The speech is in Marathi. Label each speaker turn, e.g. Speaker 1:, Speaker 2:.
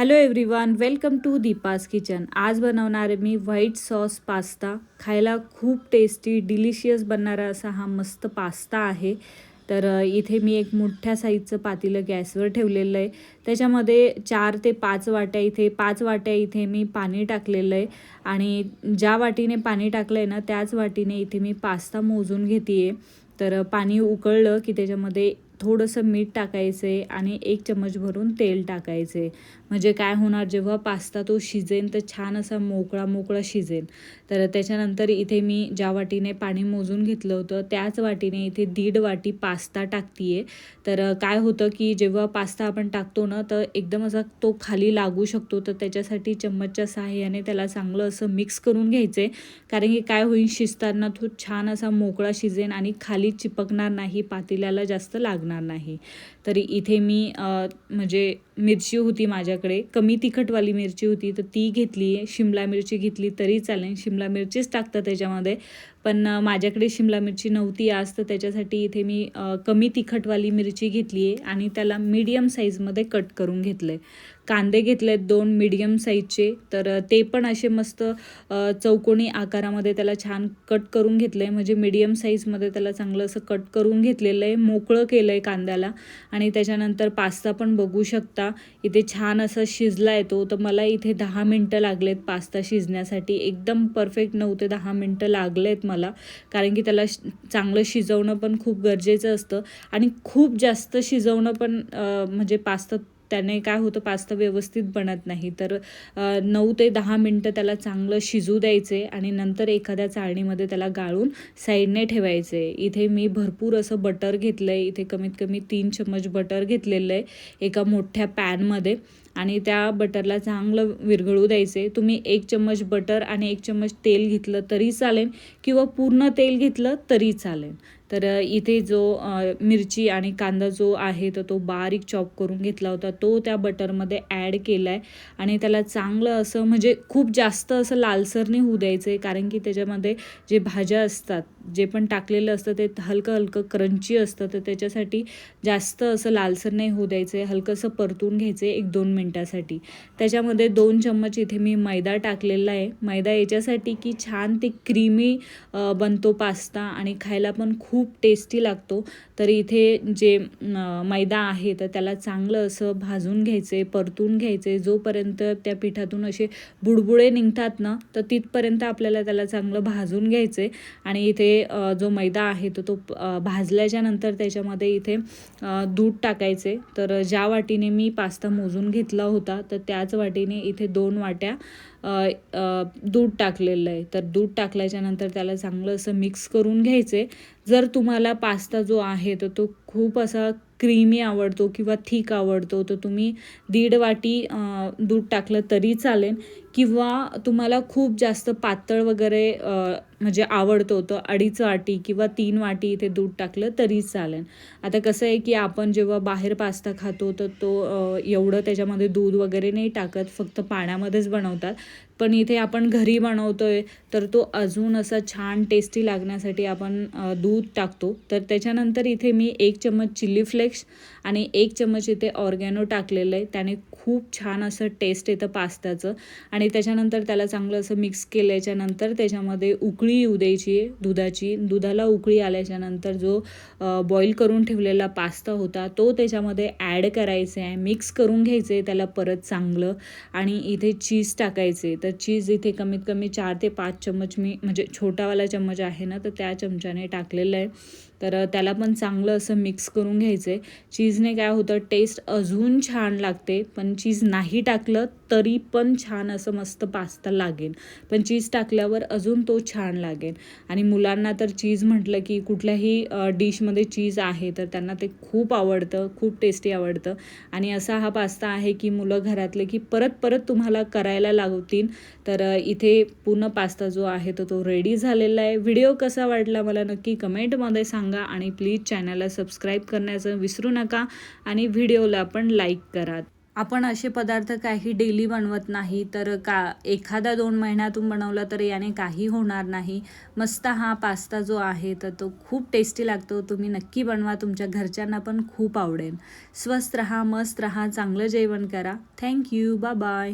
Speaker 1: Hello everyone welcome to Deepa's kitchen आज बनवणार आहे मी व्हाईट सॉस पास्ता खायला खूप टेस्टी डिलिशियस बनणारा असा हा मस्त पास्ता आहे. तर इथे मी एक मोठ्या साईजचं पातेलं गॅसवर ठेवलेलं आहे. त्याच्यामध्ये चार ते पाच वाट्या इथे पाच वाट्या इथे मी पाणी टाकलेलं आहे. आणि ज्या वाटीने पाणी टाकलं आहे ना त्याच वाटीने इथे मी पास्ता मोजून घेते आहे तर पाणी उकळलं की त्याच्यामध्ये थोडंसं मीठ टाकायचं आहे आणि एक चम्मच भरून तेल टाकायचं. आहे म्हणजे काय होणार जेव्हा पास्ता तो शिजेन तर छान असा मोकळा मोकळा शिजेल तर त्याच्यानंतर इथे मी ज्या वाटीने पाणी मोजून घेतलं होतं त्याच वाटीने इथे दीड वाटी पास्ता टाकते तर काय होतं की जेव्हा पास्ता आपण टाकतो ना तर एकदम असा तो खाली लागू शकतो. तर त्याच्यासाठी चम्मचच्या सहाय्याने त्याला चांगलं असं मिक्स करून घ्यायचं. आहे कारण की काय होईल शिजताना तो छान असा मोकळा शिजेन आणि खाली चिपकणार नाही पातेल्याला जास्त लागणार नाही. तरी इथे मी म्हणजे मिरची होती माझ्याकडे कमी तिखटवाली मिरची होती तर ती घेतली शिमला मिरची घेतली तरी चालेल. शिमला मिरचीच टाकतं त्याच्यामध्ये. पण माझ्याकडे शिमला मिरची नव्हती आज तर त्याच्यासाठी इथे मी कमी तिखटवाली मिरची घेतली आहे आणि त्याला मीडियम साईजमध्ये कट करून घेतलं आहे कांदे घेतले आहेत दोन मीडियम साईजचे तर ते पण असे मस्त चौकोनी आकारामध्ये त्याला छान कट करून घेतलं आहे म्हणजे मीडियम साईजमध्ये त्याला चांगलं असं कट करून घेतलेलं आहे. मोकळं केलं आहे कांद्याला आणि त्याच्यानंतर पास्ता पण बघू शकता. इथे छान असं शिजला येतो तर मला इथे दहा मिनटं लागलेत पास्ता शिजण्यासाठी. एकदम परफेक्ट नऊ ते दहा मिनटं लागलेत मला. कारण की त्याला चांगलं शिजवणं पण खूप गरजेचं असतं. आणि खूप जास्त शिजवणं पण म्हणजे पास्ता त्याने काय होतं पास्ता व्यवस्थित बनत नाही. तर नऊ ते दहा मिनटं त्याला चांगलं शिजू द्यायचे आणि नंतर एखाद्या चाळणीमध्ये त्याला गाळून साईडने ठेवायचे. इथे मी भरपूर असं बटर घेतलं आहे इथे कमीत कमी तीन चम्मच बटर घेतलेलं आहे एका मोठ्या पॅनमध्ये. आणि त्या बटरला चांगलं विरघळू द्यायचे. तुम्ही एक चम्मच बटर आणि एक चम्मच तेल घेतलं तरी चालेल किंवा पूर्ण तेल घेतलं तरी चालेल. तर इथे जो मिरची आणि कांदा जो आहे तर तो बारीक चॉप करून घेतला होता. तो त्या बटरमध्ये ॲड केला आहे आणि त्याला चांगलं असं म्हणजे खूप जास्त असं लालसर नाही होऊ द्यायचं आहे कारण की त्याच्यामध्ये जे भाज्या असतात जे पण टाकलेलं असतं ते हलकं हलकं क्रंची असतं तर त्याच्यासाठी जास्त असं लालसर नाही होऊ द्यायचं आहे हलकंसं परतून घ्यायचं आहे एक दोन मिनटासाठी. त्याच्यामध्ये दोन चम्मच इथे मी मैदा टाकलेला आहे. मैदा याच्यासाठी की छान ते क्रीमी बनतो पास्ता आणि खायला पण खूप खूप टेस्टी लागतो. तर इथे जे मैदा आहे तर त्याला चांगलं असं भाजून घ्यायचे परतून घ्यायचे. जोपर्यंत त्या पिठातून असे बुडबुडे निघतात ना तर तिथपर्यंत आपल्याला त्याला चांगलं भाजून घ्यायचे. आणि इथे जो मैदा आहे तर तो अ, भाजल्याच्या नंतर त्याच्यामध्ये इथे दूध टाकायचे. तर ज्या वाटीने मी पास्ता मोजून घेतला होता तर त्याच वाटीने इथे दोन वाट्या दूध टाकलेलं आहे. तर दूध टाकल्याच्या नंतर त्याला चांगलं असं मिक्स करून घ्यायचे. जर तुम्हाला पास्ता जो आहे तर तो खूप असा क्रीमी आवडतो किंवा थिक आवडतो तर तुम्ही दीड वाटी दूध टाकलं तरी चालेल. किंवा तुम्हाला खूप जास्त पातळ वगैरे म्हणजे आवडतो तर अडीच वाटी किंवा तीन वाटी इथे दूध टाकलं तरी चालेल. आता कसं आहे की आपण जेव्हा बाहेर पास्ता खातो तर तो एवढं त्याच्यामध्ये दूध वगैरे नाही टाकत फक्त पाण्यामध्येच बनवतात. पण इथे आपण घरी बनवतोय तर तो अजून असा छान टेस्टी लागण्यासाठी आपण दूध टाकतो. तर त्याच्यानंतर इथे मी एक चम्मच चिली फ्लेक्स आणि एक चम्मच इथे ऑर्गॅनो टाकलेलं आहे. त्याने खूप छान असं टेस्ट येतं पास्त्याचं आणि त्याच्यानंतर त्याला चांगलं असं मिक्स केल्याच्यानंतर त्याच्यामध्ये उकळी येऊ द्यायची आहे दुधाची. दुधाला उकळी आल्याच्यानंतर जो बॉईल करून ठेवलेला पास्ता होता तो त्याच्यामध्ये ॲड करायचा आहे. मिक्स करून घ्यायचं आहे त्याला परत चांगलं. आणि इथे चीज टाकायचे. तर चीज इथे कमीत कमी चार ते पाच चम्मच मी म्हणजे छोटावाला चम्मच आहे ना तर त्या चमच्याने टाकलेलं आहे. तर त्याला पण चांगलं असं मिक्स करून घ्यायचं. आहे चीजने काय होतं टेस्ट अजून छान लागते. पण चीज नाही टाकलं तरी पण छान असं मस्त पास्ता लागेल. पण चीज टाकल्यावर अजून तो छान लागेल. आणि मुलांना तर चीज म्हटलं की कुठल्याही डिशमध्ये चीज आहे तर त्यांना ते खूप आवडतं खूप टेस्टी आवडतं. आणि असा हा पास्ता आहे की मुलं घरातले की परत परत तुम्हाला करायला लावतील. तर इथे पूर्ण पास्ता जो आहे तो तो रेडी झालेला आहे. व्हिडिओ कसा वाटला मला नक्की कमेंटमध्ये सांगा आणि प्लीज चॅनलला सबस्क्राईब करण्याचं विसरू नका. आणि व्हिडिओला पण लाईक करा. आपण असे पदार्थ काही डेली बनवत नाही तर का एखादा दोन महिन्यातून बनवला तर याने काही होणार नाही. मस्त हा पास्ता जो आहे तर तो खूप टेस्टी लागतो. तुम्ही नक्की बनवा तुमच्या घरच्यांना पण खूप आवडेल. स्वस्त रहा मस्त रहा चांगलं जेवण करा. Thank you bye bye